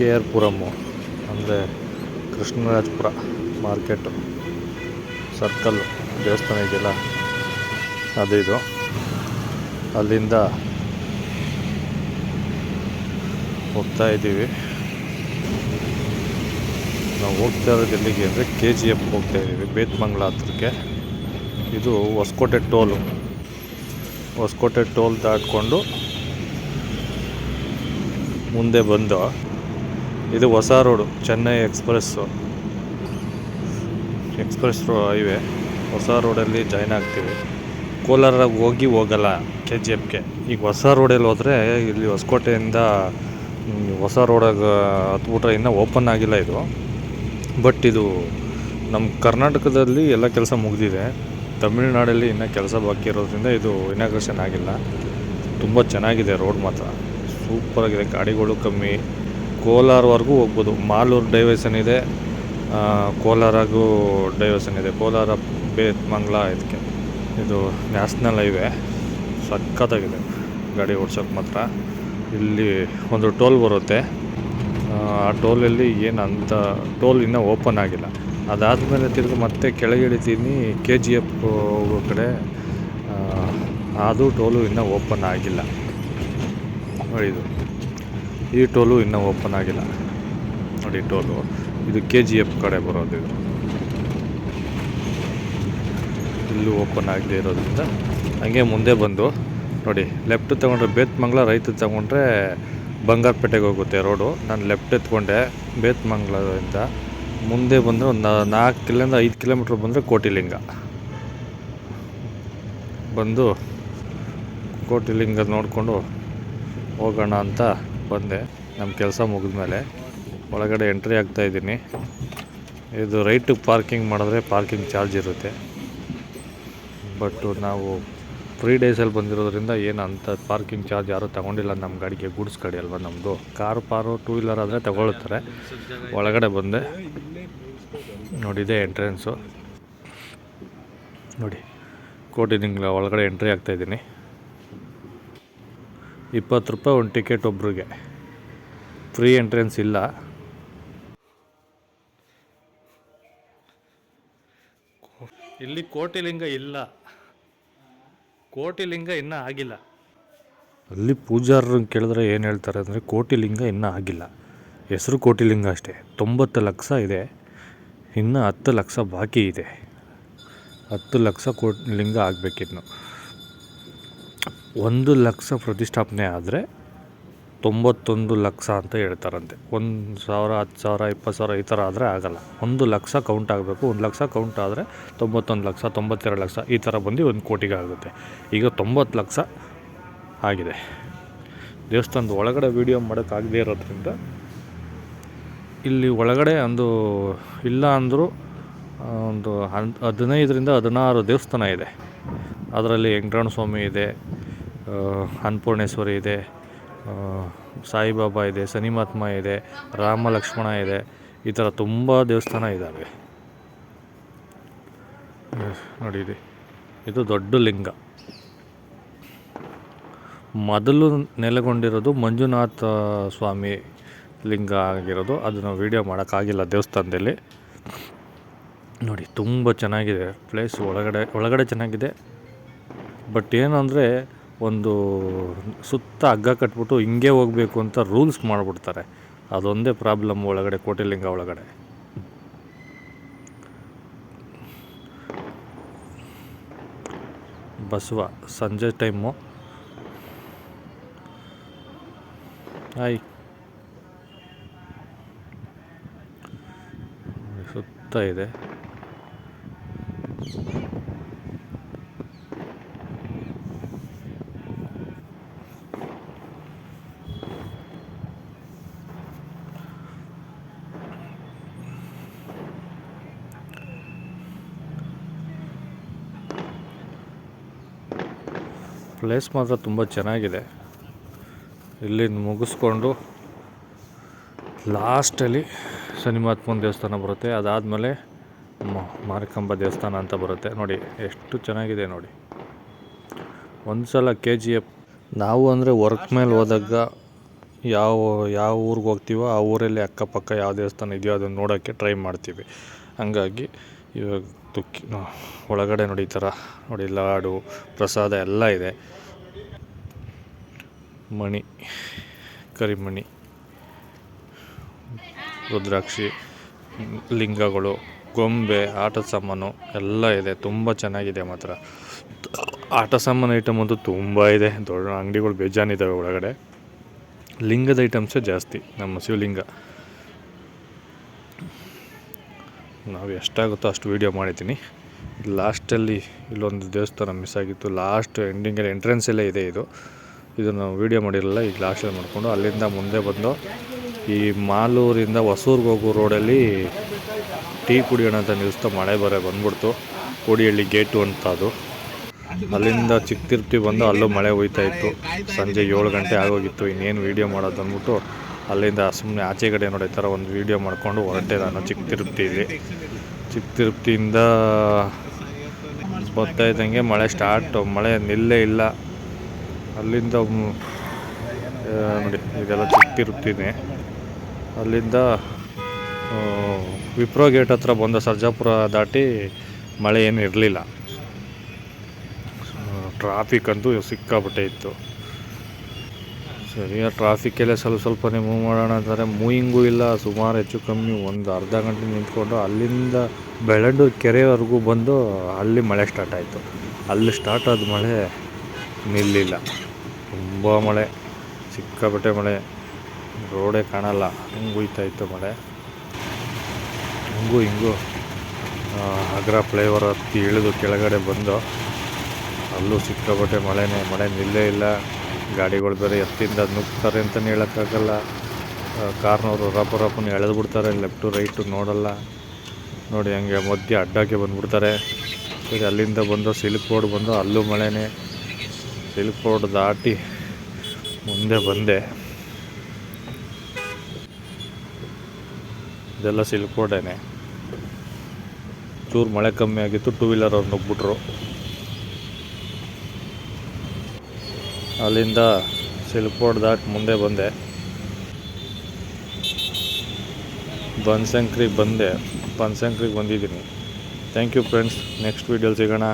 K R Puram ಅಂದರೆ Krishnarajapura market circle ದೇವಸ್ಥಾನ ಇದೆಯಲ್ಲ ಅದು ಇದು. ಅಲ್ಲಿಂದ ಹೋಗ್ತಾ ಇದ್ದೀವಿ. ನಾವು ಹೋಗ್ತಾ ಇರೋದು ಎಲ್ಲಿಗೆ ಅಂದರೆ ಕೆ ಜಿ ಎಫ್ ಹೋಗ್ತಾ ಇದ್ದೀವಿ, ಬೇತ್ಮಂಗ್ಲ ಹತ್ರಕ್ಕೆ. ಇದು ಹೊಸಕೋಟೆ ಟೋಲು. ಹೊಸಕೋಟೆ ಟೋಲ್ ದಾಟ್ಕೊಂಡು ಮುಂದೆ ಬಂದು ಇದು ಹೊಸ ರೋಡು, ಚೆನ್ನೈ ಎಕ್ಸ್ಪ್ರೆಸ್ಸು ಎಕ್ಸ್ಪ್ರೆಸ್ ರೋ ಹೈವೇ ಹೊಸ ರೋಡಲ್ಲಿ ಜಾಯ್ನ್ ಆಗ್ತೀವಿ. ಕೋಲಾರ ಹೋಗಿ ಹೋಗಲ್ಲ ಕೆ ಜಿ ಎಫ್ಗೆ ಈಗ ಹೊಸ ರೋಡಲ್ಲಿ ಹೋದರೆ ಇಲ್ಲಿ ಹೊಸಕೋಟೆಯಿಂದ ಹೊಸ ರೋಡಾಗ ಹತ್ಬಿಟ್ರೆ ಇನ್ನೂ ಓಪನ್ ಆಗಿಲ್ಲ ಇದು. ಬಟ್ ಇದು ನಮ್ಮ ಕರ್ನಾಟಕದಲ್ಲಿ ಎಲ್ಲ ಕೆಲಸ ಮುಗಿದಿದೆ. ತಮಿಳುನಾಡಲ್ಲಿ ಇನ್ನೂ ಕೆಲಸ ಬಾಕಿ ಇರೋದ್ರಿಂದ ಇದು ಇನಾಗ್ರೇಷನ್ ಆಗಿಲ್ಲ. ತುಂಬ ಚೆನ್ನಾಗಿದೆ ರೋಡ್ ಮಾತ್ರ. ಸೂಪರಾಗಿದೆ, ಗಾಡಿಗಳು ಕಮ್ಮಿ. ಕೋಲಾರವರೆಗೂ ಹೋಗ್ಬೋದು. ಮಾಲೂರು ಡೈವರ್ಷನ್ ಇದೆ. ಕೋಲಾರಗೂ ಡೈವರ್ಷನ್ ಇದೆ. ಕೋಲಾರ ಬೇತ್ ಮಂಗ್ಲ ಇದಕ್ಕೆ. ಇದು ನ್ಯಾಷನಲ್ ಹೈವೇ ಸಖತ್ತಾಗಿದೆ. ಗಾಡಿ ಓಡ್ಸೋಕ್ಕೆ ಮಾತ್ರ. ಇಲ್ಲಿ ಒಂದು ಟೋಲ್ ಬರುತ್ತೆ. ಆ, ಟೋಲಲ್ಲಿ ಏನು ಅಂತ ಟೋಲ್ ಇನ್ನೂ ಓಪನ್ ಆಗಿಲ್ಲ. ಅದಾದಮೇಲೆ ತಿರುಗಿ ಮತ್ತೆ ಕೆಳಗೆ ಇಳಿತೀನಿ. ಕೆ ಜಿ ಎಫ್ ಹೋಗೋ ಕಡೆ. ಅದು ಟೋಲು ಇನ್ನೂ ಓಪನ್ ಆಗಿಲ್ಲ. ಇದು. ಈ ಟೋಲು ಇನ್ನೂ ಓಪನ್ ಆಗಿಲ್ಲ. ನೋಡಿ ಟೋಲು. ಇದು ಕೆ ಜಿ ಎಫ್ ಕಡೆ ಬರೋದು ಇದು. ಇಲ್ಲೂ ಓಪನ್ ಆಗದೆ ಇರೋದ್ರಿಂದ ಹಂಗೆ ಮುಂದೆ ಬಂದು, ನೋಡಿ ಲೆಫ್ಟ್ ತೊಗೊಂಡ್ರೆ ಬೇತ್ಮಂಗ್ಲ ರೈತ ತೊಗೊಂಡ್ರೆ ಬಂಗಾರಪೇಟೆಗೆ ಹೋಗುತ್ತೆ ರೋಡು. ನಾನು ಲೆಫ್ಟ್ ಎತ್ಕೊಂಡೆ ಬೇತ್ಮಂಗ್ಲದಿಂದ. ಮುಂದೆ ಬಂದರೆ ಒಂದು ನಾಲ್ಕು ಕಿಲೋಯಿಂದ ಐದು ಕಿಲೋಮೀಟ್ರ್ ಬಂದರೆ ಕೋಟಿಲಿಂಗ. ಬಂದು ಕೋಟಿಲಿಂಗ ನೋಡಿಕೊಂಡು ಹೋಗೋಣ ಅಂತ ಬಂದೆ ನಮ್ಮ ಕೆಲಸ ಮುಗಿದ್ಮೇಲೆ. ಒಳಗಡೆ ಎಂಟ್ರಿ ಆಗ್ತಾ ಇದ್ದೀನಿ. ಇದು ರೈಟ್ ಪಾರ್ಕಿಂಗ್ ಮಾಡಿದ್ರೆ ಪಾರ್ಕಿಂಗ್ ಚಾರ್ಜ್ ಇರುತ್ತೆ. ಬಟ್ ನಾವು ಫ್ರೀ ಡೇಸಲ್ಲಿ ಬಂದಿರೋದ್ರಿಂದ ಏನು ಅಂತ ಪಾರ್ಕಿಂಗ್ ಚಾರ್ಜ್ ಯಾರೂ ತಗೊಂಡಿಲ್ಲ. ನಮ್ಮ ಗಾಡಿಗೆ ಗೂಡ್ಸ್ ಗಾಡಿ ಅಲ್ವಾ ನಮ್ಮದು ಕಾರ್, ಪಾರು ಟೂ ವೀಲರ್ ಆದರೆ ತಗೊಳ್ತಾರೆ. ಒಳಗಡೆ ಬಂದೆ. ನೋಡಿದೆ ಎಂಟ್ರೆನ್ಸು ನೋಡಿ ಕೋಟಿ ತಿಂಗಳ ಒಳಗಡೆ ಎಂಟ್ರಿ ಆಗ್ತಾಯಿದ್ದೀನಿ ಇಪ್ಪತ್ತು ರೂಪಾಯಿ ಒಂದು ಟಿಕೆಟ್ ಒಬ್ರಿಗೆ. ಫ್ರೀ ಎಂಟ್ರೆನ್ಸ್ ಇಲ್ಲ. ಇಲ್ಲಿ ಕೋಟಿಲಿಂಗ ಇಲ್ಲ. ಕೋಟಿಲಿಂಗ ಇನ್ನೂ ಆಗಿಲ್ಲ. ಅಲ್ಲಿ ಪೂಜಾರರು ಕೇಳಿದ್ರೆ ಏನು ಹೇಳ್ತಾರೆ ಅಂದರೆ ಕೋಟಿಲಿಂಗ ಇನ್ನೂ ಆಗಿಲ್ಲ. ಹೆಸರು ಕೋಟಿಲಿಂಗ ಅಷ್ಟೇ. ತೊಂಬತ್ತು ಲಕ್ಷ ಇದೆ. ಇನ್ನು ಹತ್ತು ಲಕ್ಷ ಬಾಕಿ ಇದೆ. ಹತ್ತು ಲಕ್ಷ ಕೋಟಿಲಿಂಗ ಆಗಬೇಕಿನ್ನು. ಒಂದು ಲಕ್ಷ ಪ್ರತಿಷ್ಠಾಪನೆ ಆದರೆ ತೊಂಬತ್ತೊಂದು ಲಕ್ಷ ಅಂತ ಹೇಳ್ತಾರಂತೆ. ಒಂದು ಸಾವಿರ, ಹತ್ತು ಸಾವಿರ, ಇಪ್ಪತ್ತು ಸಾವಿರ ಈ ಥರ ಆದರೆ ಆಗಲ್ಲ. ಒಂದು ಲಕ್ಷ ಕೌಂಟ್ ಆಗಬೇಕು. ಒಂದು ಲಕ್ಷ ಕೌಂಟ್ ಆದರೆ ತೊಂಬತ್ತೊಂದು ಲಕ್ಷ, ತೊಂಬತ್ತೆರಡು ಲಕ್ಷ ಈ ಥರ ಬಂದು ಒಂದು ಕೋಟಿಗೆ ಆಗುತ್ತೆ. ಈಗ ತೊಂಬತ್ತು ಲಕ್ಷ ಆಗಿದೆ. ದೇವಸ್ಥಾನದ ಒಳಗಡೆ ವೀಡಿಯೋ ಮಾಡೋಕ್ಕಾಗದೇ ಇರೋದ್ರಿಂದ ಇಲ್ಲಿ ಒಳಗಡೆ ಒಂದು ಇಲ್ಲ ಅಂದರೂ ಒಂದು ಹನ್, ಹದಿನೈದರಿಂದ ಹದಿನಾರು ದೇವಸ್ಥಾನ ಇದೆ. ಅದರಲ್ಲಿ ವೆಂಕಟರಮಣ ಸ್ವಾಮಿ ಇದೆ ಅನ್ನಪೂರ್ಣೇಶ್ವರಿ ಇದೆ. ಸಾಯಿಬಾಬಾ ಇದೆ ಸನಿಮಾತ್ಮ ಇದೆ, ರಾಮ ಲಕ್ಷ್ಮಣ ಇದೆ, ಈ ಥರ ತುಂಬ ದೇವಸ್ಥಾನ ಇದ್ದಾವೆ. ನೋಡಿ ಇದು. ದೊಡ್ಡ ಲಿಂಗ. ಮೊದಲು ನೆಲೆಗೊಂಡಿರೋದು ಮಂಜುನಾಥ ಸ್ವಾಮಿ ಲಿಂಗ ಆಗಿರೋದು. ಅದನ್ನು ವೀಡಿಯೋ ಮಾಡೋಕ್ಕಾಗಿಲ್ಲ ದೇವಸ್ಥಾನದಲ್ಲಿ. ನೋಡಿ, ತುಂಬ ಚೆನ್ನಾಗಿದೆ. ಪ್ಲೇಸ್ ಒಳಗಡೆ ಒಳಗಡೆ ಚೆನ್ನಾಗಿದೆ. ಬಟ್ ಏನಂದರೆ ಒಂದು ಸುತ್ತ ಹಗ್ಗ ಕಟ್ಬಿಟ್ಟು ಹಿಂಗೆ ಹೋಗಬೇಕು ಅಂತ ರೂಲ್ಸ್ ಮಾಡಿಬಿಡ್ತಾರೆ. ಅದೊಂದೇ ಪ್ರಾಬ್ಲಮ್ ಒಳಗಡೆ, ಕೋಟಿಲಿಂಗ ಒಳಗಡೆ. ಬಸವ, ಸಂಜೆ ಟೈಮು. ಆಯ್ ಸುತ್ತ ಇದೆ. ಪ್ಲೇಸ್ ಮಾತ್ರ ತುಂಬ ಚೆನ್ನಾಗಿದೆ. ಇಲ್ಲಿಂದ ಮುಗಿಸ್ಕೊಂಡು ಲಾಸ್ಟಲ್ಲಿ ಶನಿಮಹಾತ್ಮನ ದೇವಸ್ಥಾನ ಬರುತ್ತೆ. ಅದಾದಮೇಲೆ ಮಾರಿಕಾಂಬ ದೇವಸ್ಥಾನ ಅಂತ ಬರುತ್ತೆ. ನೋಡಿ, ಎಷ್ಟು ಚೆನ್ನಾಗಿದೆ ನೋಡಿ. ಒಂದು ಸಲ ಕೆ ಜಿ ಎಫ್ ನಾವು ಅಂದರೆ ವರ್ಕ್ ಮೇಲೆ ಹೋದಾಗ ಯಾವ ಯಾವ ಊರಿಗೆ ಹೋಗ್ತೀವೋ ಆ ಊರಲ್ಲಿ ಅಕ್ಕಪಕ್ಕ ಯಾವ ದೇವಸ್ಥಾನ ಇದೆಯೋ ಅದನ್ನು ನೋಡೋಕ್ಕೆ ಟ್ರೈ ಮಾಡ್ತೀವಿ. ಹಂಗಾಗಿ ಇವಾಗ ತುಕ್ಕಿ ಒಳಗಡೆ ನೋಡಿ ಈ ಥರ ನೋಡಿ ಲಾಡು, ಪ್ರಸಾದ ಎಲ್ಲ ಇದೆ. ಮಣಿ, ಕರಿಮಣಿ, ರುದ್ರಾಕ್ಷಿ, ಲಿಂಗಗಳು, ಗೊಂಬೆ ಆಟದ ಸಾಮಾನು ಎಲ್ಲ ಇದೆ. ತುಂಬ ಚೆನ್ನಾಗಿದೆ ಮಾತ್ರ. ಆಟ ಸಾಮಾನು ಐಟಮ್ ಅಂತೂ ತುಂಬ ಇದೆ. ದೊಡ್ಡ ಅಂಗಡಿಗಳು ಬೇಜಾನಿದ್ದಾವೆ ಒಳಗಡೆ. ಲಿಂಗದ ಐಟಮ್ಸೇ ಜಾಸ್ತಿ. ನಮ್ಮ ಶಿವಲಿಂಗ. ನಾವು ಎಷ್ಟಾಗುತ್ತೋ ಅಷ್ಟು ವೀಡಿಯೋ ಮಾಡಿದ್ದೀನಿ. ಲಾಸ್ಟಲ್ಲಿ ಇಲ್ಲೊಂದು ದೇವಸ್ಥಾನ ಮಿಸ್ ಆಗಿತ್ತು. ಲಾಸ್ಟ್ ಎಂಡಿಂಗಲ್ಲಿ ಎಂಟ್ರೆನ್ಸಲ್ಲೇ ಇದೆ ಇದು. ಇದನ್ನು ವೀಡಿಯೋ ಮಾಡಿರಲಿಲ್ಲ ಈಗ ಲಾಸ್ಟಲ್ಲಿ ಮಾಡಿಕೊಂಡು ಅಲ್ಲಿಂದ ಮುಂದೆ ಬಂದು ಈ ಮಾಲೂರಿಂದ ಹೊಸೂರ್ಗೆ ಹೋಗೋ ರೋಡಲ್ಲಿ ಟೀ ಕುಡಿಯೋಣ ಅಂತ ನಿಲ್ಲಿಸ್ತಾ ಮಳೆ ಬರ ಬಂದ್ಬಿಡ್ತು. ಕೋಡಿಹಳ್ಳಿ ಗೇಟು ಅಂತ ಅದು. ಅಲ್ಲಿಂದ ಚಿಕ್ಕ ತಿರುಪ್ತಿ ಬಂದು ಅಲ್ಲೂ ಮಳೆ ಹೋಯ್ತಾ ಇತ್ತು. ಸಂಜೆ ಏಳು ಗಂಟೆ ಆಗೋಗಿತ್ತು, ಇನ್ನೇನು ವೀಡಿಯೋ ಮಾಡೋದು ಅಂದ್ಬಿಟ್ಟು ಅಲ್ಲಿಂದ ಸುಮ್ಮನೆ ಆಚೆ ಕಡೆ ನೋಡಿ ಥರ ಒಂದು ವೀಡಿಯೋ ಮಾಡಿಕೊಂಡು ಹೊರಟೆ ನಾನು ಚಿಕ್ಕ ತಿರುಪ್ತಿಯಲ್ಲಿ ಚಿಕ್ಕ ತಿರುಪ್ತಿಯಿಂದ ಬರ್ತಾ ಇದ್ದಂಗೆ ಮಳೆ ಸ್ಟಾರ್ಟ್ ಮಳೆ ನಿಲ್ಲೇ ಇಲ್ಲ. ಅಲ್ಲಿಂದ ನೋಡಿ, ಇದೆಲ್ಲ ಚಿಕ್ಕ ತಿರುಪ್ತಿನೇ ಅಲ್ಲಿಂದ ವಿಪ್ರೋ ಗೇಟ್ ಹತ್ರ ಬಂದ ಸರ್ಜಾಪುರ ದಾಟಿ ಮಳೆ ಏನು ಇರಲಿಲ್ಲ. ಟ್ರಾಫಿಕ್ ಅಂತೂ ಸಿಕ್ಕಾಪಟ್ಟೆ ಇತ್ತು. ಸರಿ ಆ ಟ್ರಾಫಿಕ್ಕಲ್ಲೇ ಸ್ವಲ್ಪ ಸ್ವಲ್ಪನೇ ಮೂವ್ ಮಾಡೋಣ ಅಂತಾರೆ. ಮೂವಿಂಗೂ ಇಲ್ಲ ಸುಮಾರು ಹೆಚ್ಚು ಕಮ್ಮಿ ಒಂದು ಅರ್ಧ ಗಂಟೆ ನಿಂತ್ಕೊಂಡು ಅಲ್ಲಿಂದ ಬೆಳ್ಳಂಡೂರು ಕೆರೆವರೆಗೂ ಬಂದು ಅಲ್ಲಿ ಮಳೆ ಸ್ಟಾರ್ಟ್ ಆಯಿತು. ಅಲ್ಲಿ ಸ್ಟಾರ್ಟ್ ಆದ ಮಳೆ ನಿಲ್ಲಿಲ್ಲ. ತುಂಬ ಮಳೆ ಸಿಕ್ಕಾಪಟ್ಟೆ ಮಳೆ. ರೋಡೇ ಕಾಣಲ್ಲ. ಹಂಗೆ ಇತ್ತು ಮಳೆ. ಹಂಗೂ ಹಿಂಗೂ ಆ, ಅಗ್ರ ಫ್ಲೈಓವರ್ ಹತ್ತಿ ಇಳಿದು ಕೆಳಗಡೆ ಬಂದು ಅಲ್ಲೂ ಸಿಕ್ಕಾಪಟ್ಟೆ ಮಳೆನೇ. ಮಳೆ ನಿಲ್ಲೇ ಇಲ್ಲ. ಗಾಡಿಗಳು ಬೇರೆ ಎತ್ತಿಂದ ನುಗ್ತಾರೆ ಅಂತಲೇ ಹೇಳೋಕ್ಕಾಗಲ್ಲ. ಕಾರ್ನವರು ರಪ್ಪ ರಪ್ಪನ ಎಳೆದು ಬಿಡ್ತಾರೆ ಲೆಫ್ಟು ರೈಟು ನೋಡಲ್ಲ. ನೋಡಿ ಹಂಗೆ ಮಧ್ಯೆ ಅಡ್ಡಕ್ಕೆ ಬಂದುಬಿಡ್ತಾರೆ. ಸರಿ, ಅಲ್ಲಿಂದ ಬಂದು ಸಿಲ್ಕ್ ರೋಡ್ ಬಂದು ಅಲ್ಲೂ ಮಳೆನೇ. ಸಿಲ್ಕ್ ರೋಡ್ ದಾಟಿ ಮುಂದೆ ಬಂದೆ. ಇದೆಲ್ಲ ಸಿಲ್ಕ್ ರೋಡೇನೆ ಚೂರು ಮಳೆ ಕಮ್ಮಿ ಆಗಿತ್ತು, ಟೂ ವೀಲರ್ ಅವ್ರು ನುಗ್ಬಿಟ್ರು. ಅಲ್ಲಿಂದ ಸಿಲ್ಕ್ ದಾಟ್ ದಾಟಿ ಮುಂದೆ ಬಂದೆ. ಬನ್ಸಂಕ್ರಿಗೆ ಬಂದೆ. ಬನ್ಸಂಕ್ರಿಗೆ ಬಂದಿದ್ದೀನಿ. ಥ್ಯಾಂಕ್ ಯು ಫ್ರೆಂಡ್ಸ್ ನೆಕ್ಸ್ಟ್ ವೀಡಿಯೋಲಿ ಸಿಗೋಣ.